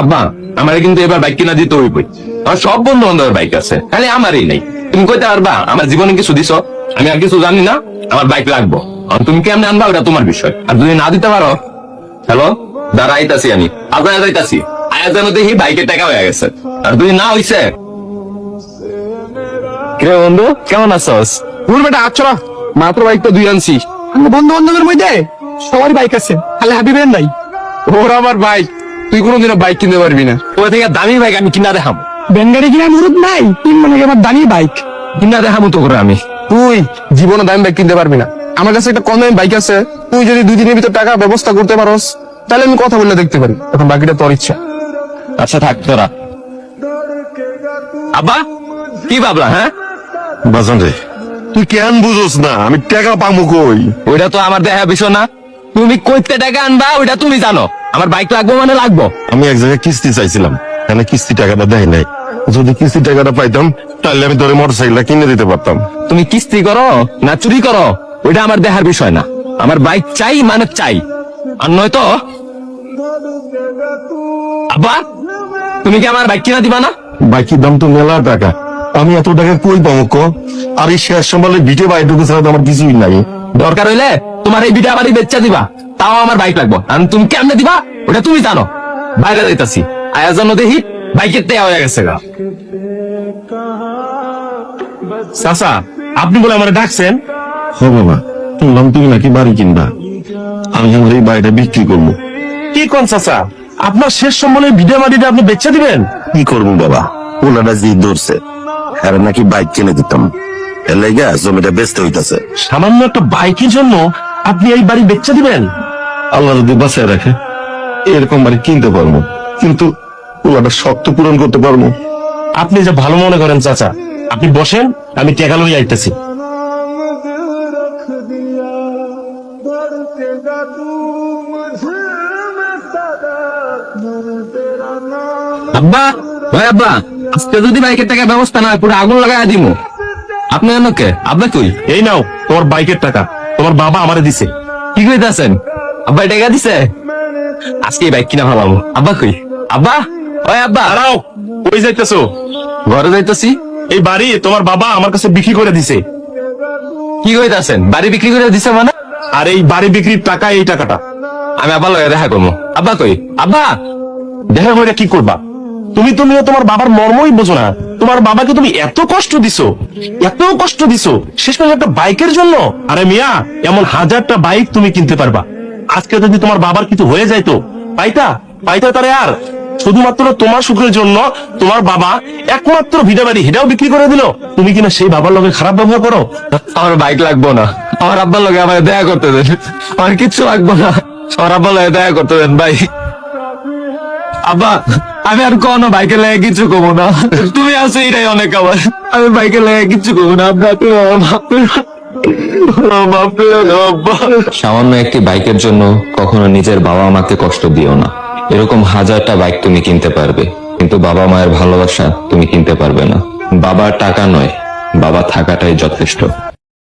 আব্বা আমার কিন্তু এবার বাইক কিনা দিতে হইবই। আমার সব বন্ধু বান্ধবের বাইক আছে খালি আমারই নেই। তুমি কইতে পারবা আমার জীবনে কিছু দিছ? আমি আর কিছু জানি না আমার বাইক লাগবো। তুমি কেমনে আনবা ওটা তোমার বিষয়। আর যদি না দিতে পারো হ্যালো দাঁড়া আইতাছি আমি। যাইতাছি যেন দেখি বাইকের টাকা হয়ে গেছে। আর যদি না হইছে? কিরে বন্ধু কেমন আছস? ভুল বেটা আচ্ছা মাত্র বাইকটা দুই আনছি। বন্ধু বান্ধবের মধ্যে সবারই বাইক আছে খালি হাবিবের নাই। ওর আমার বাইক। তুই কোনোদিনও বাইক কিনতে পারবি না। ওই থেকে দামি বাইক আমি কিনা দেখাম। ব্যাঙ্গারি কিনা মুরুদ নাই তিন মানে আমার দামি বাইক কিনা দেখামো তো করে আমি। তুই জীবনে দামি বাইক কিনতে পারবি না। আমার কাছে একটা কম দামি বাইক আছে তুই যদি দুই দিনের ভিতর টাকা ব্যবস্থা করতে পারোস তাহলে আমি কথা বলে দেখতে পারি। এখন বাকিটা তোর ইচ্ছা। আচ্ছা থাক তোরা। আব্বা কি ভাবলা হ্যাঁ? বাজান রে তুই কেন বুঝোস না? আমি টাকা পামু কই? ওইটা তো আমার দেখা বিষয় না। তুমি কইতে টাকা আনবা ওইটা তুমি জানো। আমার বাইক লাগবো মানে লাগবো। আমি এক জায়গায় কিস্তি চাইছিলাম। এখানে কিস্তি টাকাটা দেয় নাই। যদি কিস্তি টাকাটা পাইতাম তাহলে আমি তোর মোটর সাইকেলটা কিনে দিতে পারতাম। তুমি কিস্তি করো না চুরি করো ওইটা আমার দেখার বিষয় না। আমার বাইক চাই মানে চাই। আর নয়তো আব্বা তুমি কি আমার বাইক কিনা দিবা না? বাইকের দাম তো মেলা টাকা। আমি এত টাকা কই পাবো ক? আর এই শেষ সম্বলে ভিটে বাইটুকু ছাড়া তো আমার কিছুই নাই। দরকার হইলে তোমার এই বিটা বাড়ি বেচা দিবা। তাও আমার বাইক লাগবো। আর তুমি কেমনে দিবা ওটা তুমি জানো। বাইরে যাইতাছি। আয়া জন্য দেখি বাইকের তেয়া হয়ে গেছে গা। চাচা আপনি বলে আমার ডাকছেন? হ বাবা শুনলাম তুমি নাকি বাড়ি কিনবা। আমি আমার এই বাড়িটা বিক্রি করব। কি কোন চাচা? আপনার শেষ সম্বলে ভিডিও মাটিটা আপনি বেচে দিবেন? কি করব বাবা ওনারা জি ধরছে আর নাকি বাইক কিনে দিতাম। জমিটা বেচতে হইতাছে। সামান্য একটা বাইকের জন্য আপনি এই বাড়ি বেচে দিবেন? আল্লাহ যদি বাঁচায় রাখে এরকম বাড়ি কিনতে পারব। কিন্তু ওনাটা শক্ত পূরণ করতে পারব। আপনি যে ভালো মনে করেন চাচা আপনি বসেন আমি টেকা লই আইতেছি। আব্বা ভাই আব্বা আজকে যদি বাইকের টাকা ব্যবস্থা না হয় পুরো আগুন লাগাই দিমু। আপনি কে আব্বা কই? এই নাও তোমার বাইকের টাকা তোমার বাবা আমারে দিছে। কি কইতাছেন? আব্বা টাকা দিছে? আজকে এই বাইক কিনা ভালামু আব্বা কই? আব্বা? ওই আব্বা। দাঁড়াও কই যাইতেছো? ঘরে যাইতাছি। এই বাড়ি তোমার বাবা আমার কাছে বিক্রি করে দিছে। কি কইতাছেন? বাড়ি বিক্রি করে দিছে মানে? আর এই বাড়ি বিক্রির টাকা এই টাকাটা। আমি আব্বা লগে দেখা করব। আব্বা কই? আব্বা! দেখা করে কি করবা? তুমি তুমিও তোমার বাবার মর্মই বোঝো না। তোমার বাবাকে তুমি এত কষ্ট দিছো এত কষ্ট দিছো। শেষ পর্যন্ত একটা বাইকের জন্য। আরে মিয়া এমন হাজারটা বাইক তুমি কিনতে পারবা। আজকে যদি তোমার বাবার কিছু হয়ে যাইতো পাইতা? পাইতা তারে আর? শুধুমাত্র তোমার সুখের জন্য তোমার বাবা একমাত্র ভিডা বাড়ি বিক্রি করে দিল। তুমি কিনা সেই বাবার লগে খারাপ ব্যবহার করো? আমার বাইক লাগবো না। আমার আব্বার লগে আমার দেখা করতে দেন। আমার কিচ্ছু লাগবো না। আমার আব্বার লগে দেখা করতে দেন, ভাই। আব্বা, আমি আর কোনো বাইকে লেগে কিচ্ছু কমো না। তুমি আছো, এটাই অনেক আমার। আমি বাইকে লেগে কিচ্ছু কমো না, আব্বা। তুমি সামান্য একটি বাইকের জন্য কখনো নিজের বাবা মাকে কষ্ট দিও না। এরকম হাজারটা বাইক তুমি কিনতে পারবে, কিন্তু বাবা মায়ের ভালোবাসা তুমি কিনতে পারবে না। বাবার টাকা নয়, বাবা থাকাটাই যথেষ্ট।